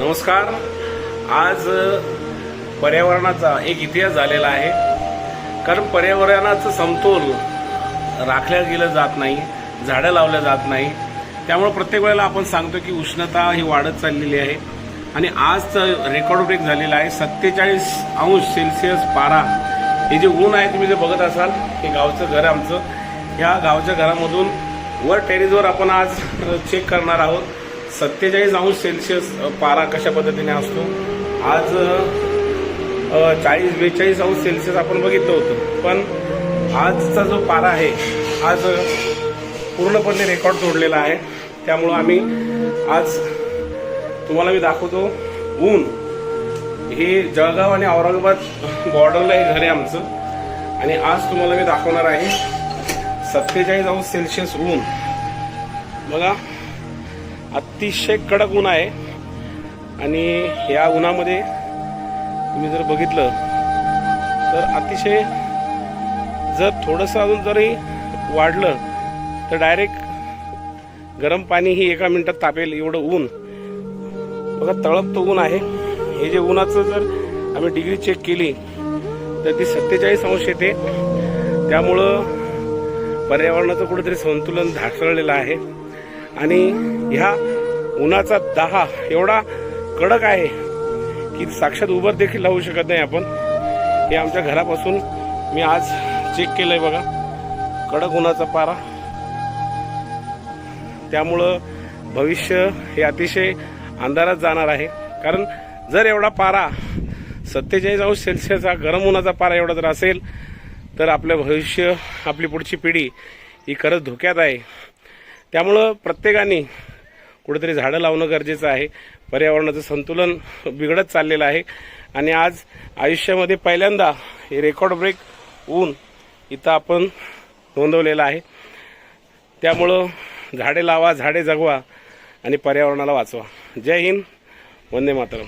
नमस्कार. आज पर्यावरणाचा एक इतिहास झालेला आहे. कारण पर्यावरणाचं समतोल राखल्या गेलं जात नाही झाडं लावल्या जात नाही. त्यामुळे प्रत्येक वेळेला आपण सांगतो की उष्णता ही वाढत चाललेली आहे. आणि आज रेकॉर्ड ब्रेक झालेला आहे. सत्तेचाळीस अंश सेल्सिअस पारा. हे जे ऊन आहे तुम्ही जे बघत असाल हे गावचं घर आमचं. ह्या गावच्या घरामधून वर टेरेसवर आपण आज चेक करणार आहोत. सत्तेचाळीस अंश सेल्सिअस पारा कशा पद्धतीने असतो? आज चाळीस बेचाळीस अंश सेल्सिअस आपण बघितलं होतं. पण आजचा जो पारा आहे आज पूर्णपणे रेकॉर्ड तोडलेला आहे. त्यामुळं आम्ही आज तुम्हाला मी दाखवतो ऊन. हे जळगाव आणि औरंगाबाद बॉर्डरला हे घर आहे आमचं. आणि आज तुम्हाला मी दाखवणार आहे सत्तेचाळीस अंश सेल्सिअस ऊन. बघा. अतिशय कडक ऊन आहे. आणि या उन्हामध्ये तुम्ही जर बघितलं तर अतिशय जर थोडंसं अजून जरी वाढलं तर डायरेक्ट गरम पाणी ही एका मिनिटात तापेल एवढं ऊन. बघा तळपतं ऊन आहे. हे जे उन्हाचं जर आम्ही डिग्री चेक केली तर ती सत्तेचाळीस अंश येते. त्यामुळं पर्यावरणाचं कुठेतरी संतुलन ढासळलेलं आहे. आणि ह्या उन्हाचा दहा एवढा कडक आहे की साक्षात उभं देखील लावू शकत नाही आपण. हे आमच्या घरापासून मी आज चेक केलंय बघा. कडक उन्हाचा पारा. त्यामुळं भविष्य हे अतिशय अंधारात जाणार आहे. कारण जर एवढा पारा सत्तेचाळीस अंश सेल्सिअसचा गरम उन्हाचा पारा एवढा जर असेल तर आपलं भविष्य आपली पुढची पिढी ही खरंच धोक्यात आहे. त्यामुळं प्रत्येकाने कुठेतरी झाडं लावणं गरजेचं आहे. पर्यावरणाचं संतुलन बिघडत चाललेलं आहे. आणि आज आयुष्यामध्ये पहिल्यांदा हे रेकॉर्ड ब्रेक ऊन इथं आपण नोंदवलेलं आहे. त्यामुळं झाडे लावा झाडे जगवा आणि पर्यावरणाला वाचवा. जय हिंद वंदे मातरम.